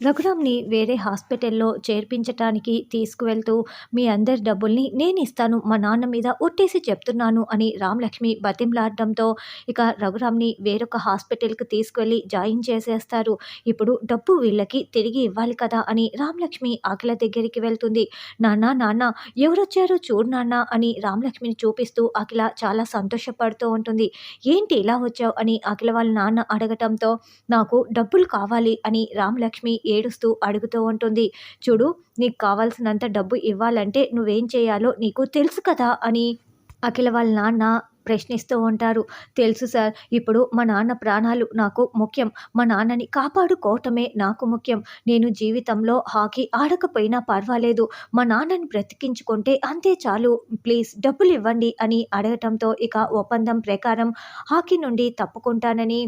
రఘురామ్ని వేరే హాస్పిటల్లో చేర్పించటానికి తీసుకువెళ్తూ మీ అందరి డబ్బుల్ని నేను ఇస్తాను మా నాన్న మీద ఒట్టేసి చెప్తున్నాను అని రామలక్ష్మి బతింలాడడంతో ఇక రఘురామ్ని వేరొక హాస్పిటల్కి తీసుకువెళ్ళి జాయిన్ చేసేస్తారు. ఇప్పుడు డబ్బు వీళ్ళకి తిరిగి ఇవ్వాలి కదా అని రామలక్ష్మి ఆకల దగ్గరికి వెళ్తుంది. నాన్న నాన్న ఎవరొచ్చారో చూడు నాన్న అని రామలక్ష్మిని చూపిస్తూ అఖిల చాలా సంతోషపడుతూ ఉంటుంది. ఏంటి ఇలా వచ్చావు? అని అఖిల వాళ్ళ నాన్న అడగటంతో నాకు డబ్బులు కావాలి అని రామలక్ష్మి ఏడుస్తూ అడుగుతూ ఉంటుంది. చూడు నీకు కావాల్సినంత డబ్బు ఇవ్వాలంటే నువ్వేం చేయాలో నీకు తెలుసు కదా అని అఖిల వాళ్ళ నాన్న ప్రశ్నిస్తూ ఉంటారు. తెలుసు సార్ ఇప్పుడు మా నాన్న ప్రాణాలు నాకు ముఖ్యం. మా నాన్నని కాపాడుకోవటమే నాకు ముఖ్యం. నేను జీవితంలో హాకీ ఆడకపోయినా పర్వాలేదు. మా నాన్నని బ్రతికించుకుంటే అంతే చాలు. ప్లీజ్ డబ్బులు ఇవ్వండి అని అడగటంతో ఇక ఒప్పందం ప్రకారం హాకీ నుండి తప్పుకుంటానని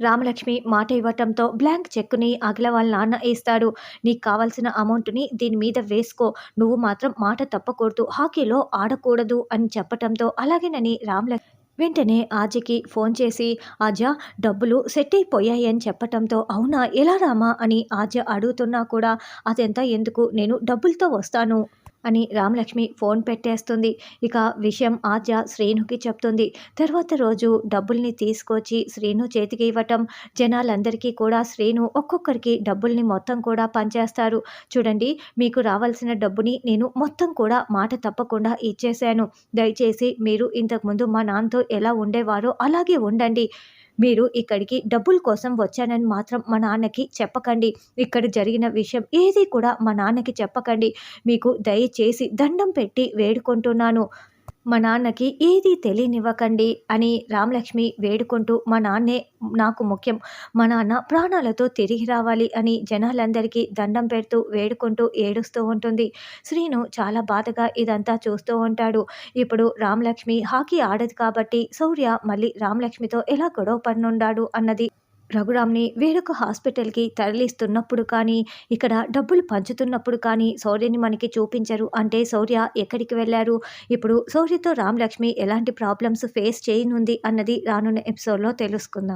రామలక్ష్మి మాట ఇవ్వటంతో బ్లాంక్ చెక్కుని అఖిల వాళ్ళ నాన్న ఇస్తాడు నీకు కావాల్సిన అమౌంట్ని దీని మీద వేసుకో. నువ్వు మాత్రం మాట తప్పకూడదు. హాకీలో ఆడకూడదు అని చెప్పటంతో అలాగేనని రామలక్ష్మి వెంటనే ఆజకి ఫోన్ చేసి ఆజా డబ్బులు సెట్ అయిపోయాయి అని చెప్పటంతో అవునా? ఎలా రామా? అని ఆజ అడుగుతున్నా కూడా అదంతా? ఎందుకు? నేను డబ్బులతో వస్తాను. అని రామలక్ష్మి ఫోన్ పెట్టేస్తుంది. ఇక విషయం ఆద్య శ్రీనుకి చెప్తుంది. తర్వాత రోజు డబ్బుల్ని తీసుకొచ్చి శ్రీను చేతికి ఇవ్వటం. జనాలందరికీ కూడా శ్రీను ఒక్కొక్కరికి డబ్బుల్ని మొత్తం కూడా పంచేస్తారు. చూడండి మీకు రావాల్సిన డబ్బుని నేను మొత్తం కూడా మాట తప్పకుండా ఇచ్చేశాను. దయచేసి మీరు ఇంతకుముందు మా నాన్నతో ఎలా ఉండేవారో అలాగే ఉండండి. మీరు ఇక్కడికి డబ్బుల కోసం వచ్చానని మాత్రం మా నాన్నకి చెప్పకండి. ఇక్కడ జరిగిన విషయం ఏది కూడా మా నాన్నకి చెప్పకండి. మీకు దయచేసి దండం పెట్టి వేడుకుంటున్నాను. మా నాన్నకి ఏది తెలియనివ్వకండి అని రామలక్ష్మి వేడుకుంటూ మా నాన్నే నాకు ముఖ్యం మా నాన్న ప్రాణాలతో తిరిగి రావాలి అని జనాలందరికీ దండం పెడుతూ వేడుకుంటూ ఏడుస్తూ ఉంటుంది. శ్రీను చాలా బాధగా ఇదంతా చూస్తూ ఉంటాడు. ఇప్పుడు రామలక్ష్మి హాకీ ఆడదు కాబట్టి శౌర్య మళ్ళీ రామలక్ష్మితో ఎలా గొడవ పడినుండాడు అన్నది రఘురామ్ని వేరొక హాస్పిటల్కి తరలిస్తున్నప్పుడు కానీ ఇక్కడ డబ్బులు పంచుతున్నప్పుడు కానీ శౌర్యని మనకి చూపించరు. అంటే శౌర్య ఎక్కడికి వెళ్ళారు? ఇప్పుడు శౌర్యతో రామలక్ష్మి ఎలాంటి ప్రాబ్లమ్స్ ఫేస్ చేయనుంది అన్నది రానున్న ఎపిసోడ్లో తెలుసుకుందాం.